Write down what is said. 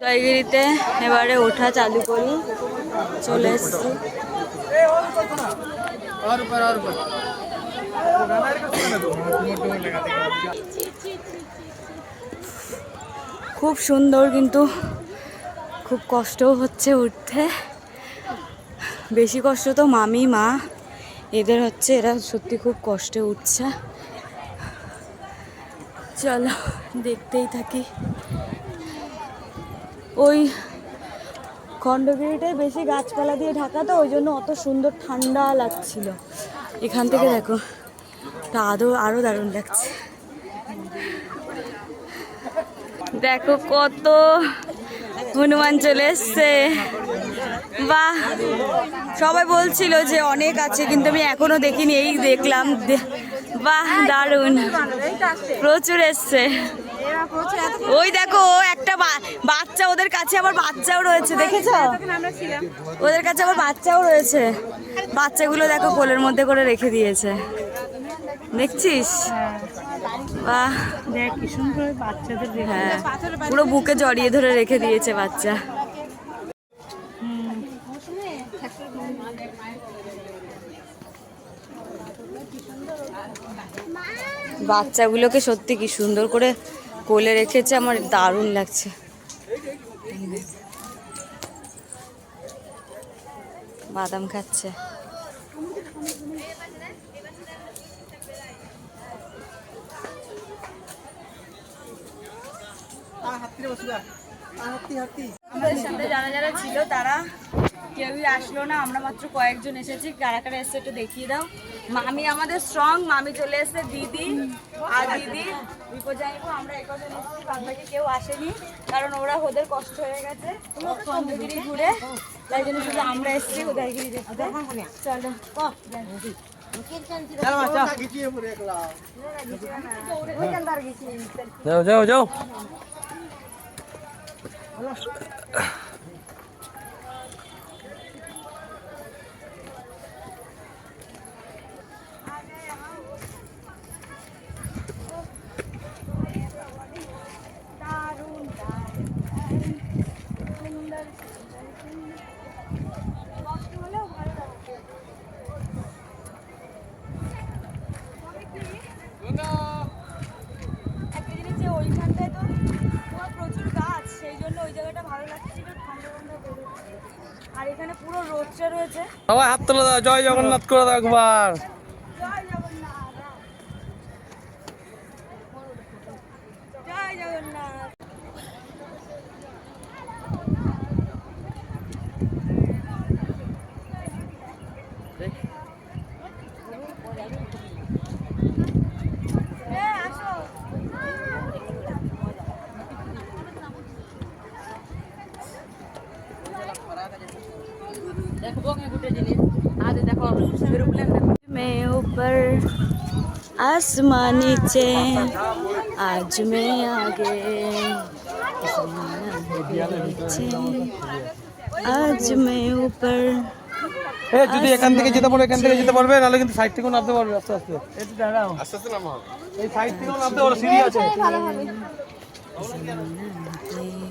জয়গিরিতে এবারে ওঠা চালু করি। চলে এসছি। খুব সুন্দর কিন্তু, খুব কষ্টও হচ্ছে উঠতে। বেশি কষ্ট তো মামি, মা। এদের হচ্ছে, এরা সত্যি খুব কষ্টে উঠছে। চলো, দেখতেই থাকি। ওই খণ্ডগিরিটায় বেশি গাছপালা দিয়ে ঢাকা তো ওই জন্য অত সুন্দর ঠান্ডা লাগছিল। এখান থেকে দেখো তা আদৌ আরও দারুণ লাগছে। দেখো কত হনুমান চলে এসছে। বাহ! সবাই বলছিল যে অনেক আছে কিন্তু আমি এখনও দেখিনি এই দেখলাম। বাহ দারুণ। প্রচুর এসছে। ওই দেখো ও একটা বা- বাচ্চা ওদের কাছে আবার বাচ্চাও রয়েছে দেখেছ? ওদের কাছে আবার বাচ্চাও রয়েছে। বাচ্চাগুলো দেখো কোলের মধ্যে করে রেখে দিয়েছে। দেখছিস? বাহ। দেখ কি সুন্দর বাচ্চাদের হ্যাঁ পুরো বুকে জড়িয়ে ধরে রেখে দিয়েছে বাচ্চা। বাচ্চাগুলোকে সত্যি কি সুন্দর করে কোলে রেখেছে আমার দারুণ লাগছে। বাদাম খাচ্ছে। আমাদের সাথে যারা যারা ছিল তারা কেউই আসলো না, আমরা মাত্র কয়েকজন এসেছি। কারা কারা এসছে একটু দেখিয়ে দাও। মামি আমাদের স্ট্রং মামি চলে এসেছে দিদি। আর দিদি বিপর্যয়কো আমরা এই কজন এসেছি বাদ বাকি কেউ আসেনি, কারণ ওরা ওদের কষ্ট হয়ে গেছে। উদয়গিরি ঘুরে, তাই জন্য শুধু আমরা এসেছি, উদয়গিরি দেখতে। চলো। যাও যাও যাও একটা জিনিস যে ওইখানটায় তো পুরো প্রচুর গাছ সেই জন্য ওই জায়গাটা ভালো লাগছিল ঠান্ডা ঠান্ডা বেরোচ্ছে আর এখানে পুরো রোদটা রয়েছে। সবাই হাত তুলে দাও জয় জগন্নাথ করে দাও একবার জয় জগন্নাথ জয় জগন্নাথ এ, আসো। मैं ऊपर आसमान नीचे आज मैं आगे नीचे आज मैं ऊपर এ যদি এখান থেকে যেতে পারো এখান থেকে যেতে পারবে নাহলে কিন্তু সাইড থেকেও নামতে পারবে আস্তে আস্তে একটু দাঁড়াও এই সাইড থেকেও নামতে পারো সিঁড়ি আছে आसमान पे